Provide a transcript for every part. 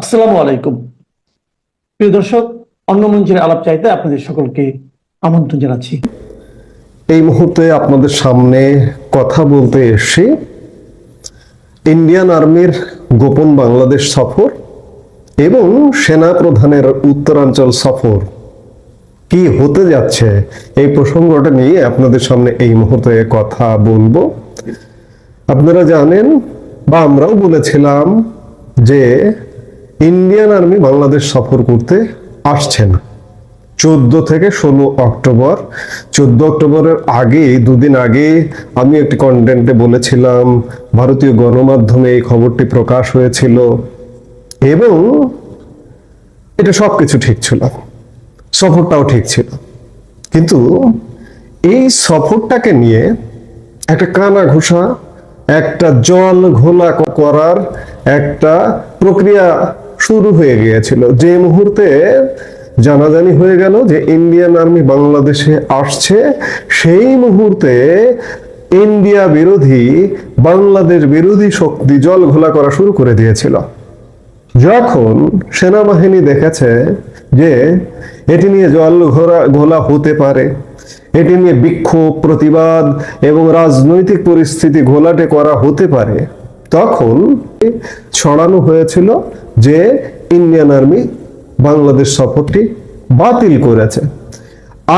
আসসালামু আলাইকুম। প্রিয় দর্শক, অন্য মঞ্চের আলাপ চাইতে আপনাদের সকলকে আমন্ত্রণ জানাচ্ছি। এই মুহূর্তে আপনাদের সামনে কথা বলতে এসেছি। ইন্ডিয়ান আর্মির গোপন বাংলাদেশ সফর এবং সেনা প্রধানের উত্তরাঞ্চল সফর কি হতে যাচ্ছে, এই প্রসঙ্গটা নিয়ে আপনাদের সামনে এই মুহূর্তে কথা বলব। আপনারা জানেন বা আমরাও বলেছিলাম যে ইন্ডিয়ান আর্মি বাংলাদেশ সফর করতে আসছেন। চোদ্দ থেকে ষোলো অক্টোবর। চোদ্দ অক্টোবরের আগে দুদিন আগে আমি একটি কন্টেন্টে বলেছিলাম, ভারতীয় গণমাধ্যমে এই খবরটি প্রকাশ হয়েছিল এবং এটা সবকিছু ঠিক ছিল। সফরটাও ঠিক ছিল। কিন্তু এই সফরটাকে নিয়ে একটা কানা ঘোষা একটা জল ঘোলা করার একটা প্রক্রিয়া শুরু হয়ে গিয়েছিল। যে মুহূর্তে জানাজানি হয়ে গেল যে ইন্ডিয়ান আর্মি বাংলাদেশে আসছে, সেই মুহূর্তে ইন্ডিয়া বিরোধী, বাংলাদেশ বিরোধী শক্তি জল ঘোলা করা শুরু করে দিয়েছিল। যখন সেনাবাহিনী দেখেছে যে এটি নিয়ে জল ঘোরা, ঘোলা হতে পারে, এটি নিয়ে বিক্ষোভ, প্রতিবাদ এবং রাজনৈতিক পরিস্থিতি ঘোলাটে করা হতে পারে, তখন ছড়ানো হয়েছিল যে ইন্ডিয়ান আর্মি বাংলাদেশ সফরটি বাতিল করেছে।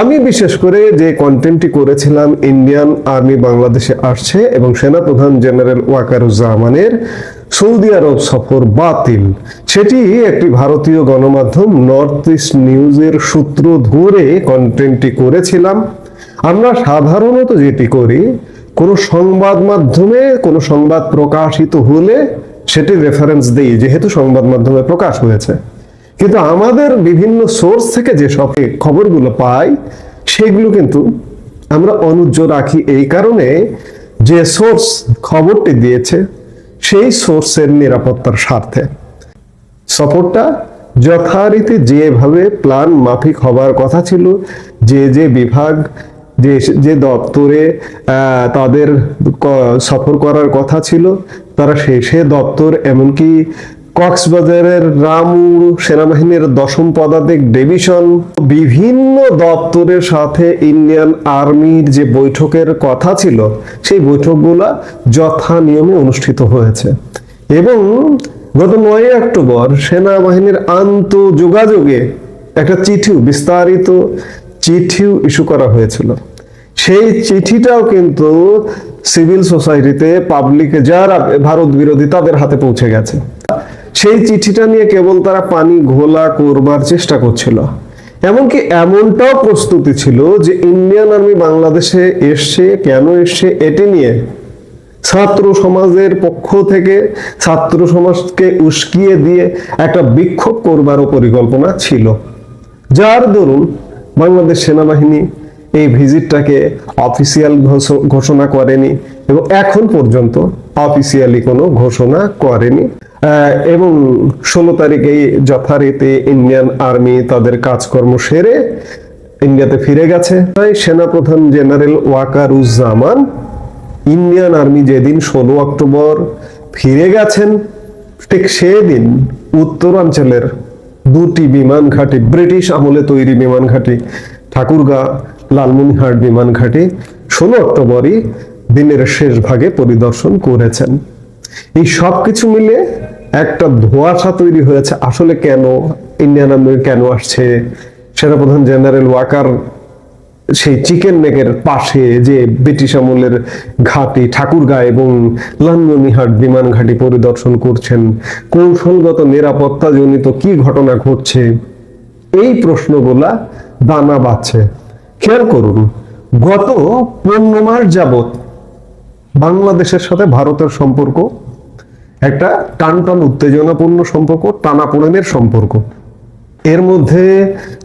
আমি বিশেষ করে যে কন্টেন্টটি করেছিলাম, ইন্ডিয়ান আর্মি বাংলাদেশে আসছে এবং সেনাপ্রধান জেনারেল ওয়াকারুজ্জামানের সৌদি আরব সফর বাতিল। সেটি একটি ভারতীয় গণমাধ্যম নর্থ ইস্ট নিউজের সূত্র ধরে কন্টেন্টটি করেছিলাম। আমরা সাধারণত যেটি করি, কোনো সংবাদ মাধ্যমে কোনো সংবাদ প্রকাশিত হলে সেটি রেফারেন্স দিই, যেহেতু সংবাদ মাধ্যমে প্রকাশ হয়েছে। কিন্তু আমাদের বিভিন্ন সোর্স থেকে যে সব খবরগুলো পাই, সেগুলো কিন্তু আমরা অনুজ্জ রাখি। এই কারণে যে সোর্স খবরটি দিয়েছে, সেই সোর্সের নিরাপত্তার স্বার্থে। সফরটা যথারীতি যেভাবে প্ল্যান মাফিক হবার কথা ছিল, যে যে বিভাগ, যে যে দপ্তরে তাদের সফর করার কথা ছিল তারা সে দপ্তর, এমনকি কক্সবাজারের রামুর সেনাবাহিনীর দশম পদাতিক ডিভিশন, বিভিন্ন দপ্তরের সাথে ইন্ডিয়ান আর্মির যে বৈঠকের কথা ছিল, সেই বৈঠকগুলা যথা নিয়মে অনুষ্ঠিত হয়েছে। এবং গত নয় অক্টোবর সেনাবাহিনীর আন্ত যোগাযোগে একটা চিঠিও, বিস্তারিত চিঠিও ইস্যু করা হয়েছিল। সেই চিঠিটাও কিন্তু সিভিল সোসাইটিতে পাবলিকে যারা ভারত বিরোধী তাদের হাতে পৌঁছে গেছে। সেই চিঠিটা নিয়ে কেবল তারা পানি ঘোলা করবার চেষ্টা করছিল। এমনকি এমনটাও প্রস্তুতি ছিল যে ইন্ডিয়ান আর্মি বাংলাদেশে এসছে, কেন এসছে এটি নিয়ে ছাত্র সমাজের পক্ষ থেকে, ছাত্র সমাজকে উস্কিয়ে দিয়ে একটা বিক্ষোভ করবারও পরিকল্পনা ছিল। যার দরুন বাংলাদেশ সেনাবাহিনী এই ভিজিটটাকে অফিসিয়াল ঘোষণা করেনি এবং এখন পর্যন্ত অফিসিয়ালি কোনো ঘোষণা করেনি। এবং ষোলো তারিখেই যথারীতি ইন্ডিয়ান আর্মি তাদের কাজকর্ম সেরে ইন্ডিয়াতে ফিরে গেছে। তাই সেনাপ্রধান জেনারেল ওয়াকারুজ্জামান ইন্ডিয়ান আর্মি যেদিন ষোলো অক্টোবর ফিরে গেছেন, ঠিক সেদিন উত্তরাঞ্চলের দুটি বিমান ঘাঁটি, ব্রিটিশ আমলে তৈরি বিমান ঘাঁটি, ঠাকুরগা লালমনিহাট বিমান ঘাঁটি ষোলো অক্টোবরই দিনের শেষ ভাগে পরিদর্শন করেছেন। এই সব কিছু মিলে একটা ধোঁয়াশা তৈরি হয়েছে। আসলে কেন? ইন্ডিয়ান আর্মি কেন আসছে? সেনাপ্রধান জেনারেল ওয়াকার সেই চিকেন নেকের পাশে যে ব্রিটিশ আমলের ঘাটি, ঠাকুরগাঁ এবং লালমনিহাট বিমান ঘাঁটি পরিদর্শন করছেন, কৌশলগত নিরাপত্তা জনিত কি ঘটনা ঘটছে? এই প্রশ্নগুলা দানা বাঁধছে। খেয়াল করুন, গত পনেরো মাস যাবত বাংলাদেশের সাথে ভারতের সম্পর্ক, একটা টান টান উত্তেজনাপূর্ণ সম্পর্ক, টানাপোড়েনের সম্পর্ক। এর মধ্যে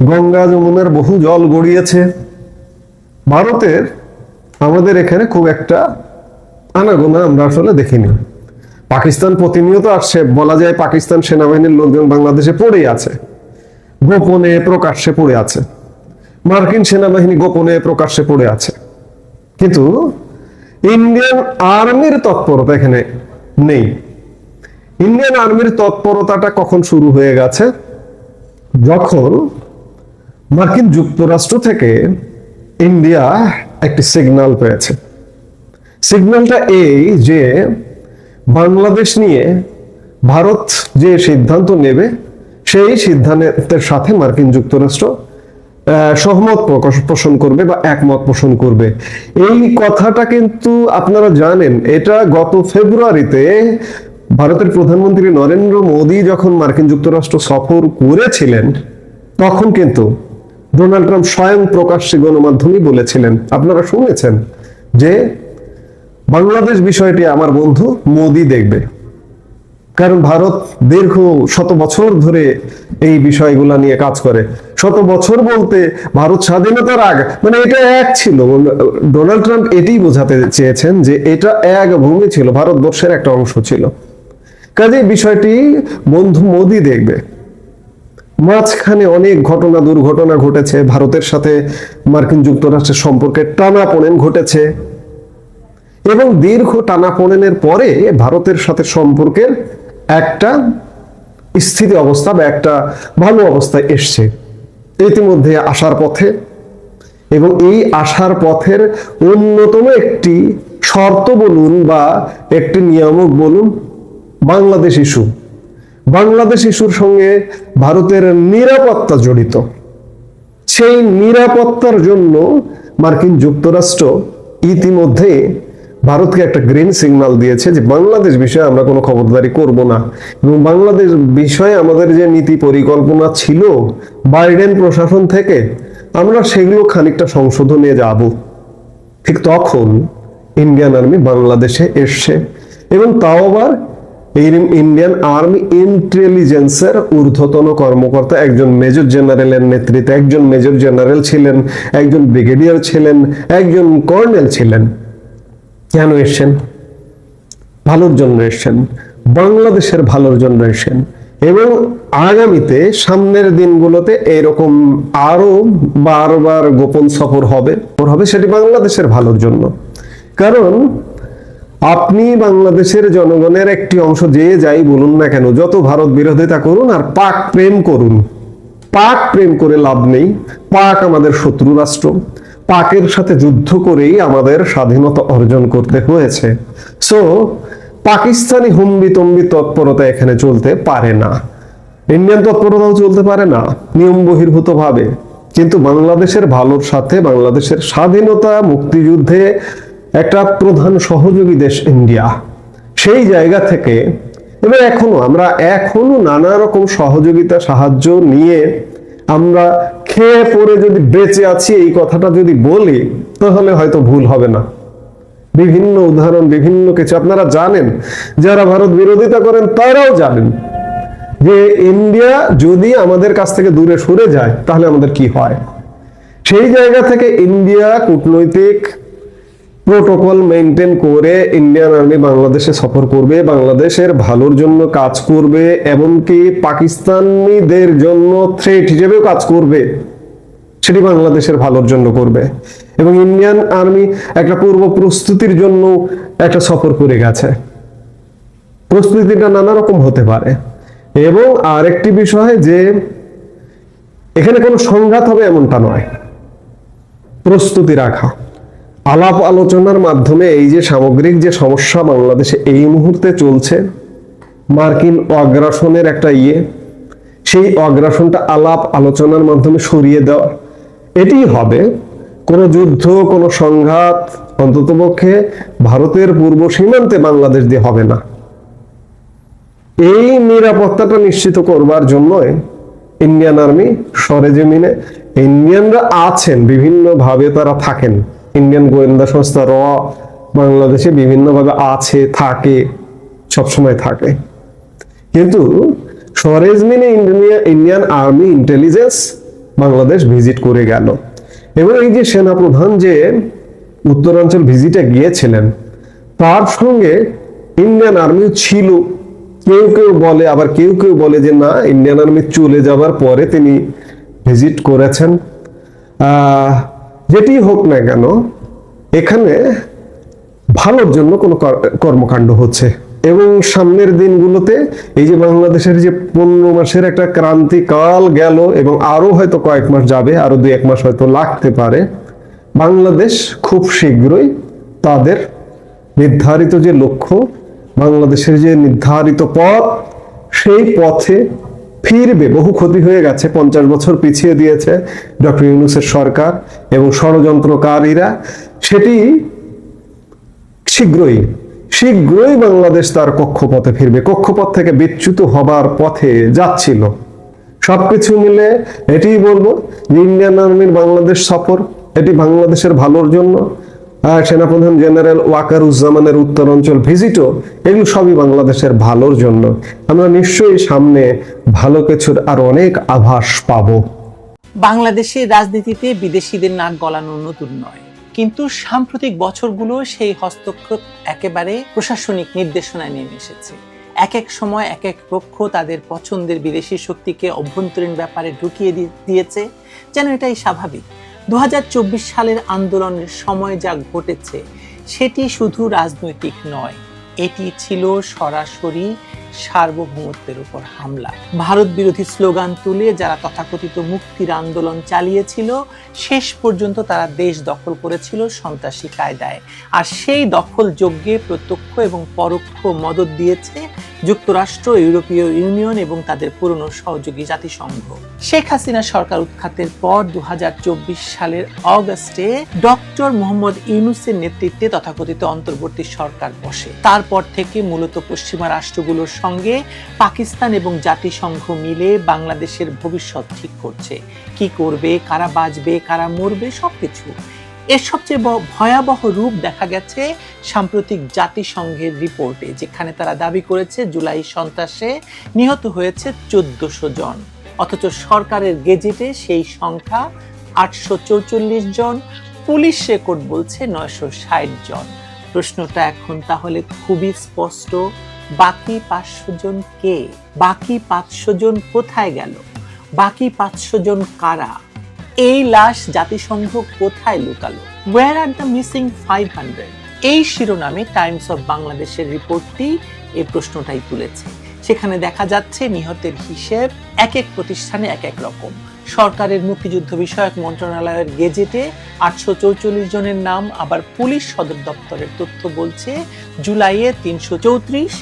গঙ্গা যমুনার বহু জল গড়িয়েছে। ভারতের আমাদের এখানে খুব একটা আনাগোনা আমরা আসলে দেখিনি। পাকিস্তান প্রতিনিয়ত আসছে, বলা যায় পাকিস্তান সেনাবাহিনীর লোকজন বাংলাদেশে পড়েই আছে। গোপনে প্রকাশ্যে পড়ে আছে। মার্কিন সেনাবাহিনী গোপনে প্রকাশ্যে পড়ে আছে। কিন্তু ইন্ডিয়ান আর্মির তৎপরতা এখানে নেই। ইন্ডিয়ান আর্মির তৎপরতাটা কখন শুরু হয়ে গেছে? যখন মার্কিন যুক্তরাষ্ট্র থেকে ইন্ডিয়া একটি সিগন্যাল পেয়েছে। সিগন্যালটা এই যে বাংলাদেশ নিয়ে ভারত যে সিদ্ধান্ত নেবে, সেই সিদ্ধান্তের সাথে মার্কিন যুক্তরাষ্ট্র সহমত প্রকাশ পোষণ করবে বা একমত পোষণ করবে। এই কথাটা কিন্তু আপনারা জানেন, এটা গত ফেব্রুয়ারিতে ভারতের প্রধানমন্ত্রী নরেন্দ্র মোদী যখন মার্কিন যুক্তরাষ্ট্র সফর করেছিলেন, তখন কিন্তু ডোনাল্ড ট্রাম্প স্বয়ং প্রকাশ্যে গণমাধ্যমে বলেছিলেন, আপনারা শুনেছেন যে বাংলাদেশ বিষয়টি আমার বন্ধু মোদি দেখবে। কারণ ভারত দীর্ঘ শত বছর ধরে এই বিষয়গুলা নিয়ে কাজ করে। শত বছর বলতে ভারত স্বাধীনতার আগ মানে এটা এক ছিল। ডোনাল্ড ট্রাম্প এটাই বোঝাতে চেয়েছেন যে এটা এক ভূমি ছিল, ভারতবর্ষের একটা অংশ ছিল। কাজে বিষয়টি বন্ধু মোদি দেখবে। মাঝখানে অনেক ঘটনা দুর্ঘটনা ঘটেছে, ভারতের সাথে মার্কিন যুক্তরাষ্ট্রের সম্পর্কে টানাপোড়েন ঘটেছে। এবং দীর্ঘ টানাপোড়েনের পরে ভারতের সাথে সম্পর্কের একটা স্থিতি অবস্থা বা একটা ভালো অবস্থায় এসছে। ইতিমধ্যে আসার পথে এবং এই আসার পথের অন্যতম একটি শর্ত বলুন বা একটি নিয়ামক বলুন, বাংলাদেশ ইস্যু। বাংলাদেশ ইস্যুর সঙ্গে ভারতের নিরাপত্তা জড়িত। সেই নিরাপত্তার জন্য মার্কিন যুক্তরাষ্ট্র ইতিমধ্যে ভারতকে একটা গ্রিন সিগন্যাল দিয়েছে যে বাংলাদেশ বিষয়ে আমরা কোনো খবরদারি করব না। এবং বাংলাদেশ বিষয়ে আমাদের যে নীতি পরিকল্পনা ছিল বাইডেন প্রশাসন থেকে, আমরা সেগুলো খানিকটা সংশোধনে যাব। ঠিক তখন ইন্ডিয়ান আর্মি বাংলাদেশে এসছে এবং তাও আবার ইন্ডিয়ান আর্মি ইন্টেলিজেন্সের ঊর্ধ্বতন কর্মকর্তা একজন মেজর জেনারেলের নেতৃত্বে, একজন মেজর জেনারেল ছিলেন, একজন ব্রিগেডিয়ার ছিলেন, একজন কর্নেল ছিলেন। কেন এসছেন? ভালোর জন্য এসছেন। বাংলাদেশের ভালোর জন্য এসছেন। এবং আগামীতে সামনের দিনগুলোতে এরকম আরও বারবার গোপন সফর হবে হবে সেটি বাংলাদেশের ভালোর জন্য। কারণ আপনি বাংলাদেশের জনগণের একটি অংশ যে যাই বলুন না কেন, যত ভারত বিরোধিতা করুন আর পাক প্রেম করুন, পাক প্রেম করে লাভ নেই, পাক আমাদের শত্রু রাষ্ট্র। পাকের সাথে যুদ্ধ করেই আমাদের স্বাধীনতা অর্জন করতে হয়েছে। সো পাকিস্তানি হুম্বি তম্বি তৎপরতা এখানে চলতে পারে না। ইন্ডিয়ান তৎপরতাও চলতে পারে না, নিয়ম বহির্ভূত ভাবে কিন্তু বাংলাদেশের ভালোর সাথে বাংলাদেশের স্বাধীনতা মুক্তিযুদ্ধে একটা প্রধান সহযোগী দেশ ইন্ডিয়া। সেই জায়গা থেকে এবার এখনও আমরা এখনও নানা রকম সহযোগিতা, সাহায্য নিয়ে আমরা খেয়ে পড়ে যদি বেঁচে আছি এই কথাটা যদি বলি, তাহলে হয়তো ভুল হবে না। বিভিন্ন উদাহরণ, বিভিন্ন কিছু আপনারা জানেন, যারা ভারত বিরোধিতা করেন তারাও জানেন যে ইন্ডিয়া যদি আমাদের কাছ থেকে দূরে সরে যায়, তাহলে আমাদের কি হয়? সেই জায়গা থেকে ইন্ডিয়া কূটনৈতিক প্রোটোকল মেনটেন করে ইন্ডিয়ান আর্মি বাংলাদেশে সফর করবে, বাংলাদেশের ভালোর জন্য কাজ করবে, এমনকি পাকিস্তানিদের জন্য থ্রেট হিসেবেও কাজ করবে। সেটি বাংলাদেশের ভালোর জন্য করবে। এবং ইন্ডিয়ান আর্মি একটা পূর্ব প্রস্তুতির জন্য একটা সফর করে গেছে। প্রস্তুতিটা নানা রকম হতে পারে। এবং আরেকটি বিষয় যে, এখানে কোনো সংঘাত হবে এমনটা নয়। প্রস্তুতি রাখা। আলাপ আলোচনার মাধ্যমে এই যে সামগ্রিক যে সমস্যা বাংলাদেশে এই মুহূর্তে চলছে, মার্কিন অগ্রাসনের একটা ইয়ে সেই অগ্রাসনটা আলাপ আলোচনার মাধ্যমে সরিয়ে দেওয়া, এটি হবে কোনো যুদ্ধ, কোনো সংঘাত, অন্ততপক্ষে ভারতের পূর্ব সীমান্তে বাংলাদেশ দিয়ে হবে না। এই নিরাপত্তাটা নিশ্চিত করবার জন্যই ইন্ডিয়ান আর্মি সরেজমিনে, ইন্ডিয়ানরা আছেন বিভিন্ন ভাবে তারা থাকেন। ইন্ডিয়ান গোয়েন্দা সংস্থা র বাংলাদেশে বিভিন্নভাবে আছে, থাকে, সবসময় থাকে। কিন্তু সরেজমিনে India Indian army intelligence Bangladesh visit করে গেল। এবং এই যে সেনাপ্রধান যে উত্তরাঞ্চল ভিজিটে গিয়েছিলেন, তার সঙ্গে ইন্ডিয়ান আর্মিও ছিল। কেউ কেউ বলে, আবার কেউ কেউ বলে যে, না ইন্ডিয়ান আর্মি চলে যাবার পরে তিনি ভিজিট করেছেন। যেটি হোক না কেন, এখানে ভালোর জন্য কোনো কর্মকাণ্ড হচ্ছে। এবং সামনের দিনগুলোতে এই যে বাংলাদেশের যে পনেরো মাসের একটা ক্রান্তিকাল গেল এবং আরও হয়তো কয়েক মাস যাবে আরও দুই এক মাস হয়তো লাগতে পারে, বাংলাদেশ খুব শীঘ্রই তাদের নির্ধারিত যে লক্ষ্য, বাংলাদেশের যে নির্ধারিত পথ, সেই পথে ফিরবে, বহু ক্ষতি হয়ে গেছে, পঞ্চাশ বছর পিছিয়ে দিয়েছে ডক্টর ইউনুসের সরকার এবং ষড়যন্ত্রকারীরা। সেটি শীঘ্রই শীঘ্রই বাংলাদেশ তার কক্ষপথে ফিরবে। কক্ষপথ থেকে বিচ্যুত হবার পথে যাচ্ছিল। সবকিছু মিলে এটিই বলব, ইন্ডিয়ান আর্মির বাংলাদেশ সফর, এটি বাংলাদেশের ভালোর জন্য। সেনাপ্রধান জেনারেল ওয়াকারুজ্জামানের উত্তরাঞ্চল ভিজিটও এগুলো সবই বাংলাদেশের ভালোর জন্য। আমরা নিশ্চয়ই সামনে ভালো কিছুর আর অনেক আভাস পাবো। বাংলাদেশের রাজনীতিতে বিদেশিদের নাক গলানো নতুন নয়। কিন্তু সাম্প্রতিক বছরগুলো সেই হস্তক্ষেপ একেবারে প্রশাসনিক নির্দেশনায় নেমে এসেছে। এক এক সময় এক এক পক্ষ তাদের পছন্দের বিদেশি শক্তিকে অভ্যন্তরীণ ব্যাপারে ঢুকিয়ে দিয়েছে, যেন এটাই স্বাভাবিক। দু হাজার চব্বিশ সালের আন্দোলনের সময় যা ঘটেছে, সেটি শুধু রাজনৈতিক নয়, এটি ছিল সরাসরি সার্বভৌমত্বের উপর হামলা। ভারত বিরোধী স্লোগান তুলে যারা তথাকথিত মুক্তির আন্দোলন চালিয়েছিল, শেষ পর্যন্ত তারা দেশ দখল করেছিল সন্ত্রাসী কায়দায়। আর সেই দখল যজ্ঞে প্রত্যক্ষ এবং পরোক্ষ মদত দিয়েছে যুক্তরাষ্ট্র, ইউরোপীয় ইউনিয়ন এবং তাদের পুরনো সহযোগী জাতিসংঘ। শেখ হাসিনা সরকার উৎখাতের পর দু সালের অগস্টে ডক্টর মোহাম্মদ ইউনুসের নেতৃত্বে তথাকথিত অন্তর্বর্তী সরকার বসে। তারপর থেকে মূলত পশ্চিমা রাষ্ট্রগুলোর সঙ্গে পাকিস্তান এবং জাতিসংঘ মিলে বাংলাদেশের ভবিষ্যৎ ঠিক করছে। কি করবে, কারা বাঁচবে, কারা মরবে, সবকিছু। এর সবচেয়ে ভয়াবহ রূপ দেখা গেছে সাম্প্রতিক জাতিসংঘের রিপোর্টে, যেখানে তারা দাবি করেছে জুলাই সন্ত্রাসে নিহত হয়েছে চোদ্দশো জন। অথচ সরকারের গেজেটে সেই সংখ্যা আটশো চৌচল্লিশ জন, পুলিশ রেকর্ড বলছে নয়শো ষাট জন। প্রশ্নটা এখন তাহলে খুবই স্পষ্ট, বাকি পাঁচশো জন কে? বাকি পাঁচশো জন কোথায় গেল? বাকি পাঁচশো জন কারা? এই লাশ জাতিসংঘ কোথায় লুকালো? War R the missing five hundred এই শিরোনামে টাইমস অফ বাংলাদেশের রিপোর্টটি এই প্রশ্নটাই তুলেছে। সেখানে দেখা যাচ্ছে নিহতের হিসেব এক এক প্রতিষ্ঠানে এক এক রকম। সরকারের মুক্তিযুদ্ধ বিষয়ক মন্ত্রণালয়ের গেজেটে আটশো চৌচল্লিশ জনের নাম, আবার পুলিশ সদর দপ্তরের তথ্য বলছে জুলাইয়ে তিনশো চৌত্রিশ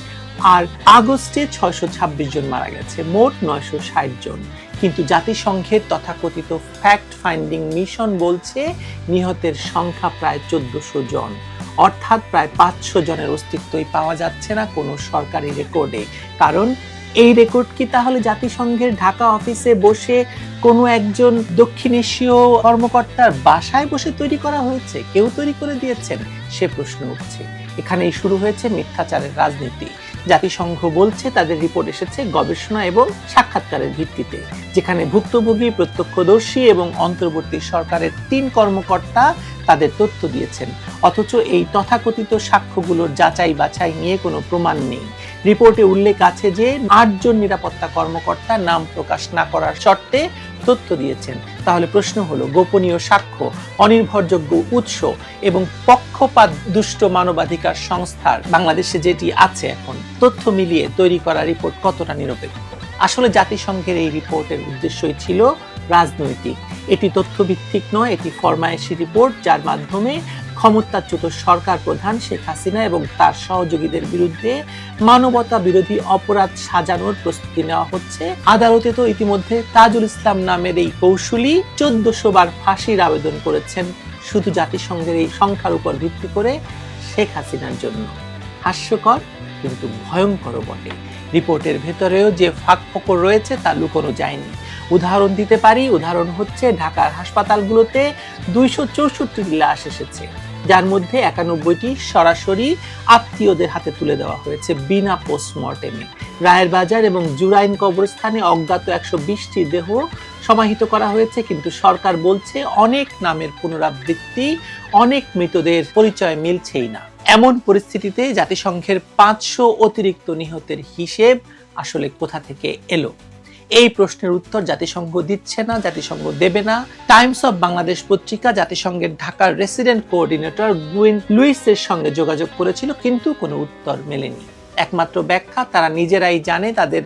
আর আগস্টে ছয়শো ছাব্বিশ জন মারা গেছে, মোট নয়শো ষাট জন। কিন্তু জাতিসংঘের তথাকথিত ফ্যাক্ট ফাইন্ডিং মিশন বলছে নিহতের সংখ্যা প্রায় চোদ্দশো জন। অর্থাৎ প্রায় পাঁচশো জনের অস্তিত্বই পাওয়া যাচ্ছে না কোনো সরকারি রেকর্ডে কারণ এই রেকর্ড কি তাহলে জাতিসংঘের ঢাকা অফিসে বসে কোনো একজন দক্ষিণ এশীয় কর্মকর্তার বাসায় বসে তৈরি করা হয়েছে? কেউ তৈরি করে দিয়েছেন? সে প্রশ্ন উঠছে। এখানেই শুরু হয়েছে মিথ্যাচারের রাজনীতি। জাতিসংঘ বলছে তাদের রিপোর্ট এসেছে গবেষণা এবং সাক্ষাৎকারের ভিত্তিতে, যেখানে ভুক্তভোগী, প্রত্যক্ষদর্শী এবং অন্তর্বর্তী সরকারের তিন কর্মকর্তা তাদের তথ্য দিয়েছেন। অথচ এই তথাকথিত সাক্ষ্যগুলোর যাচাই বাছাই নিয়ে কোনো প্রমাণ নেই। রিপোর্টে উল্লেখ আছে যে আটজন নিরাপত্তা কর্মকর্তা নাম প্রকাশ না করার শর্তে তথ্য দিয়েছেন। তাহলে প্রশ্ন হলো, গোপনীয় সাক্ষ্য, অনির্ভরযোগ্য উৎস এবং পক্ষপাত দুষ্ট মানবাধিকার সংস্থার বাংলাদেশে যেটি আছে এখন, তথ্য মিলিয়ে তৈরি করা রিপোর্ট কতটা নিরপেক্ষ? আসলে জাতিসংঘের এই রিপোর্টের উদ্দেশ্যই ছিল রাজনৈতিক। এটি তথ্যভিত্তিক নয়, এটি ফরমায়েশি রিপোর্ট, যার মাধ্যমে ক্ষমতাচ্যুত সরকার প্রধান শেখ হাসিনা এবং তার সহযোগীদের বিরুদ্ধে মানবতা বিরোধী অপরাধ সাজানোর প্রস্তুতি নেওয়া হচ্ছে। আদালতে তো ইতিমধ্যে তাজুল ইসলাম নামের এই কৌশলী চোদ্দশো বার ফাঁসির আবেদন করেছেন শুধু জাতিসংঘের এই সংখ্যার উপর ভিত্তি করে শেখ হাসিনার জন্য। হাস্যকর কিন্তু ভয়ঙ্কর বটে। রিপোর্টের ভেতরেও যে ফাঁক ফোকর রয়েছে তা লুকোনো যায়নি। উদাহরণ দিতে পারি, উদাহরণ হচ্ছে ঢাকার হাসপাতালগুলোতে দুইশো চৌষট্টি লাশ এসেছে। যার মধ্যে একানব্বইটি সরাসরি আত্মীয়দের হাতে তুলে দেওয়া হয়েছে বিনা পোস্টমর্টেমে। রায়ের বাজার এবং জুরাইন কবরস্থানে অজ্ঞাত একশো বিশটি দেহ সমাহিত করা হয়েছে, কিন্তু সরকার বলছে অনেক নামের পুনরাবৃত্তি, অনেক মৃতদের পরিচয় মিলছেই না। এমন পরিস্থিতিতে জাতিসংঘের পাঁচশো অতিরিক্ত নিহতের হিসেব আসলে কোথা থেকে এলো? এই প্রশ্নের উত্তর জাতিসংঘ দিচ্ছে না, জাতিসংঘ দেবে না। টাইমস অফ বাংলাদেশ পত্রিকা জাতিসংঘের ঢাকার রেসিডেন্ট কোঅর্ডিনেটর গুইন লুইসের সঙ্গে যোগাযোগ করেছিল, কিন্তু কোনো উত্তর মেলেনি। একমাত্র ব্যাখ্যা, তারা নিজেরাই জানে তাদের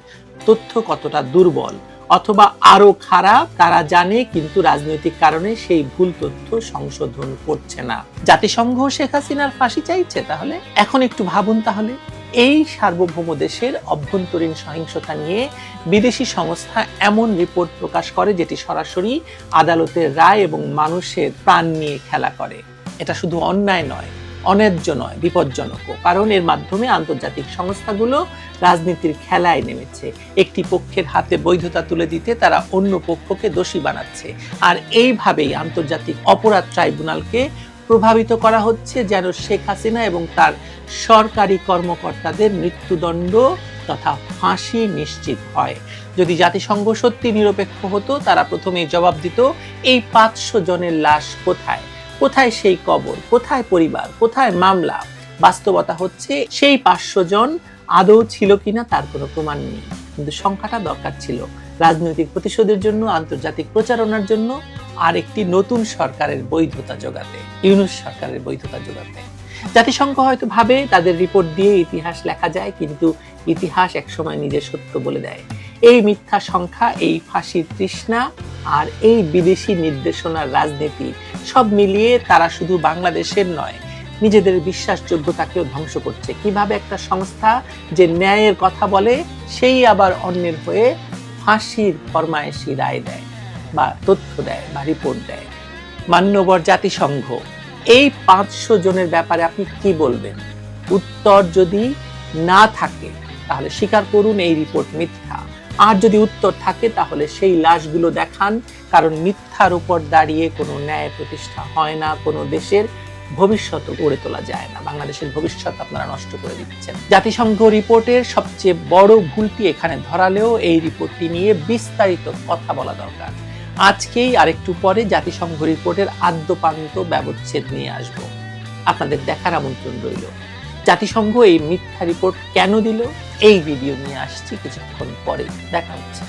তথ্য কতটা দুর্বল। অথবা আরও খারাপ, তারা জানে কিন্তু রাজনৈতিক কারণে সেই ভুল তথ্য সংশোধন করছে না। জাতিসংঘ শেখ হাসিনার ফাঁসি চাইছে তাহলে? এখন একটু ভাবুন তাহলে। এই সার্বভৌম দেশের অভ্যন্তরীণ সহিংসতা নিয়ে বিদেশি সংস্থা এমন রিপোর্ট প্রকাশ করে যেটি সরাসরি আদালতের রায় এবং মানুষের প্রাণ নিয়ে খেলা করে। এটা শুধু অন্যায় নয় অন্যায্য নয় বিপজ্জনকও। কারণ এর মাধ্যমে আন্তর্জাতিক সংস্থাগুলো রাজনীতির খেলায় নেমেছে। একটি পক্ষের হাতে বৈধতা তুলে দিতে তারা অন্য পক্ষকে দোষী বানাচ্ছে। আর এইভাবেই আন্তর্জাতিক অপরাধ ট্রাইব্যুনালকে প্রভাবিত করা হচ্ছে যেন শেখ হাসিনা এবং তার সরকারি কর্মকর্তাদের মৃত্যুদণ্ড তথা ফাঁসি নিশ্চিত হয়। যদি জাতিসংঘ সত্যি নিরপেক্ষ হতো, তারা প্রথমে জবাব দিত, এই পাঁচশো জনের লাশ কোথায়? কোথায় সেই কবর, কোথায় পরিবার, কোথায় মামলা? বাস্তবতা হচ্ছে সেই পাঁচশো জন আদৌ ছিল কিনা তার কোনো প্রমাণ নেই। কিন্তু সংখ্যাটা দরকার ছিল। রাজনৈতিক প্রতিশোধের জন্য, আন্তর্জাতিক প্রচারণার জন্য আর একটি নতুন সরকারের বৈধতা যোগাতে ইউনুস সরকারের বৈধতা যোগাতে জাতিসংঘ হয়তো ভাবে তাদের রিপোর্ট দিয়ে ইতিহাস লেখা যায়, কিন্তু ইতিহাস একসময় নিজের সত্য বলে দেয়। এই মিথ্যা সংখ্যা, এই ফাঁসির তৃষ্ণা আর এই বিদেশি নির্দেশনার রাজনীতি, সব মিলিয়ে তারা শুধু বাংলাদেশের নয়, নিজেদের বিশ্বাসযোগ্যতাকেও ধ্বংস করছে। কীভাবে একটা সংস্থা যে ন্যায়ের কথা বলে, সেই আবার অন্যের হয়ে ফাঁসির ফরমায়েশি রায় দেয় বা তথ্য দেয় বা রিপোর্ট দেয়। মান্যবর জাতিসংঘ, এই পাঁচশো জনের ব্যাপারে আপনি কি বলবেন? উত্তর যদি না থাকে, তাহলে স্বীকার করুন এই রিপোর্ট মিথ্যা। আর যদি উত্তর থাকে, তাহলে সেই লাশগুলো দেখান। কারণ মিথ্যার উপর দাঁড়িয়ে কোনো ন্যায় প্রতিষ্ঠা হয় না, কোনো দেশের ভবিষ্যৎ গড়ে তোলা যায় না। বাংলাদেশের ভবিষ্যৎ আপনারা নষ্ট করে দিচ্ছেন। জাতিসংঘ রিপোর্টের সবচেয়ে বড় ভুলটি এখানে ধরালেও এই রিপোর্টটি নিয়ে বিস্তারিত কথা বলা দরকার। আজকেই আরেকটু পরে জাতিসংঘ রিপোর্টের আদ্যপান্ত ব্যবচ্ছেদ নিয়ে আসব। আপনাদের দেখার আমন্ত্রণ রইল। জাতিসংঘ এই মিথ্যা রিপোর্ট কেন দিল? এই ভিডিও নিয়ে আসছি কিছুক্ষণ পরে দেখা হচ্ছে।